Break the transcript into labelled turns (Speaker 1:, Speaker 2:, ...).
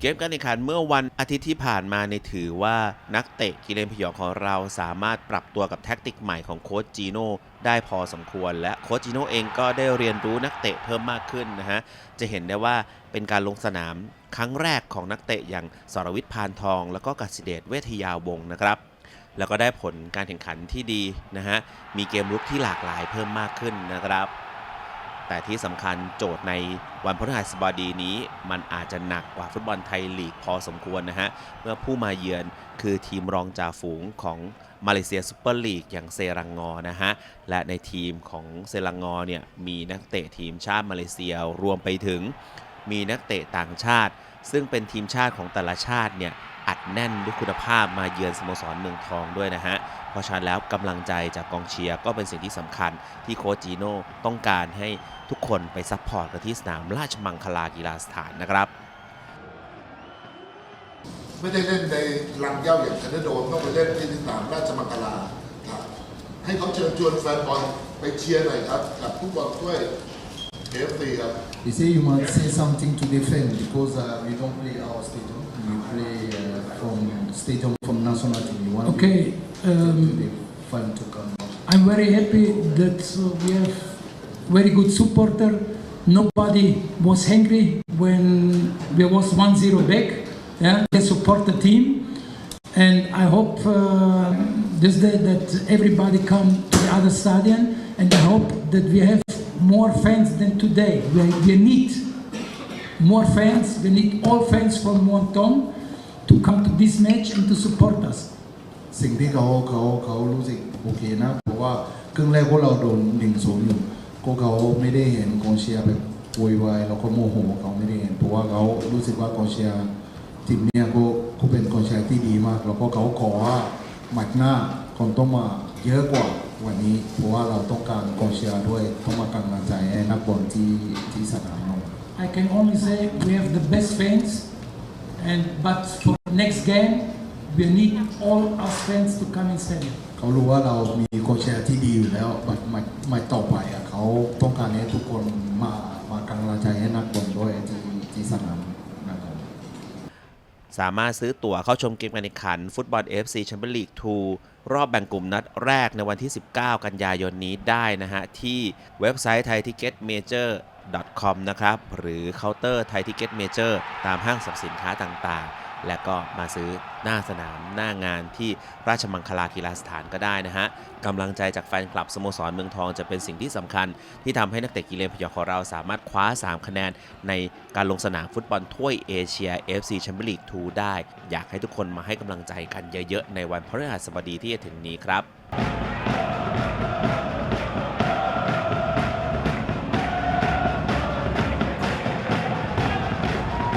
Speaker 1: เกมการแข่งขันเมื่อวันอาทิตย์ที่ผ่านมาในถือว่านักเตะกิเลนพยองของเราสามารถปรับตัวกับแท็กติกใหม่ของโค้ชจีโน่ได้พอสมควร และโค้ชจีโน่เองก็ได้เรียนรู้นักเตะเพิ่มมากขึ้นนะฮะ จะเห็นได้ว่าเป็นการลงสนามครั้งแรกของนักเตะอย่างสรวิทย์พานทอง แล้วก็กสิเดชเวทยาวงนะครับแล้วก็ได้ผลการแข่งขันที่ดีนะฮะ มีเกมลุกที่หลากหลายเพิ่มมากขึ้นนะครับ แต่ที่สำคัญโจทย์ในวันพฤหัสบดีนี้ มันอาจจะหนักกว่าฟุตบอลไทยลีกพอสมควรนะฮะ เมื่อผู้มาเยือนคือทีมรองจ่าฝูงของมาเลเซียซูเปอร์ลีกอย่างเซรังงอนะฮะ และในทีมของเซรังงอเนี่ยมีนักเตะทีมชาติมาเลเซียรวมไปถึงมีนักเตะต่างชาติ ซึ่งเป็นทีมชาติของแต่ละชาติเนี่ย อัดแน่นด้วยคุณภาพมาเยือนสโมสรเมืองทองด้วยนะฮะ เพราะฉะนั้นแล้วกำลังใจจากกองเชียร์ก็เป็นสิ่งที่สำคัญที่โค้ชจีโน่ต้องการให้ทุกคนไปซัพพอร์ตกันที่สนามราชมังคลากีฬาสถานนะครับ
Speaker 2: ไม่ได้เล่นในลังเหย้าอย่างคันโดมต้องไปเล่นที่สนามราชมังคลาครับให้เขาเชิญชวนแฟนบอลไปเชียร์หน่อยครับกับฟุตบอลถ้วยเอฟซีครับ
Speaker 3: You say you must say something to defend because uh, we don't play our stadium. Play uh, from stadium from national team. You want
Speaker 4: Okay,
Speaker 3: to
Speaker 4: um,
Speaker 3: be fun to come.
Speaker 4: I'm very happy that uh, we have very good supporter. Nobody was angry when we was 1-0 back. Yeah, they support the team, and I hope uh, this day that everybody come to the other stadium, and I hope that we have more fans than today. We, we need more fans. We need all fans from Muangthong to come to this match and to support us.
Speaker 3: สิ่งที่เขาเขาเขารู้สึกโอเคนะเพราะว่าครึ่งแรกพวกเราโดนหนึ่งศูนย์อยู่ก็เขาไม่ได้เห็นกองเชียร์แบบโวยวายแล้วก็โมโหเขาไม่ได้เห็นเพราะว่าเขารู้สึกว่ากองเชียร์ทีมเนี้ยก็ก็เป็นกองเชียร์ที่ดีมาก แล้วก็เขาขอว่าแมตช์หน้าคงต้องมาเยอะกว่าวันนี้ เพราะว่าเราต้องการกองเชียร์ด้วยต้องมากำลังใจให้นักบอลที่ที่สนามเรา
Speaker 4: I can only say we have the best fans, and but for next game, we need all our fans to come in stadium.
Speaker 3: เขารู้ว่าเรามีโคชเชียร์ที่ดีอยู่แล้วบัดมามาต่อไปอะเขาต้องการให้ทุกคนมามากำลังใจให้นักบอลด้วยที่ที่สนามนะครับ
Speaker 1: สามารถซื้อตั๋วเข้าชมเกมการแข่งขัน ฟุตบอล FC แชมเปี้ยนลีก2รอบแบ่งกลุ่มนัดแรกในวันที่ 19 กันยายนนี้ได้นะฮะ ที่เว็บไซต์ไทยทิเก็ตเมเจอร์ .com นะครับ หรือเคาน์เตอร์ไทยทิเก็ตเมเจอร์ตามห้างสรรพสินค้าต่างๆ และก็มาซื้อหน้าสนามหน้างานที่ราชมังคลากีฬาสถานก็ได้นะฮะกำลังใจจากแฟนคลับสโมสรเมืองทองจะเป็นสิ่งที่สำคัญ ที่ทำให้นักเตะกีเลนพยอของเราสามารถคว้า 3 คะแนน ในการลงสนามฟุตบอลถ้วยเอเชีย FC แชมเปี้ยนลีก2ได้ อยากให้ทุกคนมาให้กำลังใจกันเยอะๆ ในวันพฤหัสบดีที่จะถึงนี้ครับ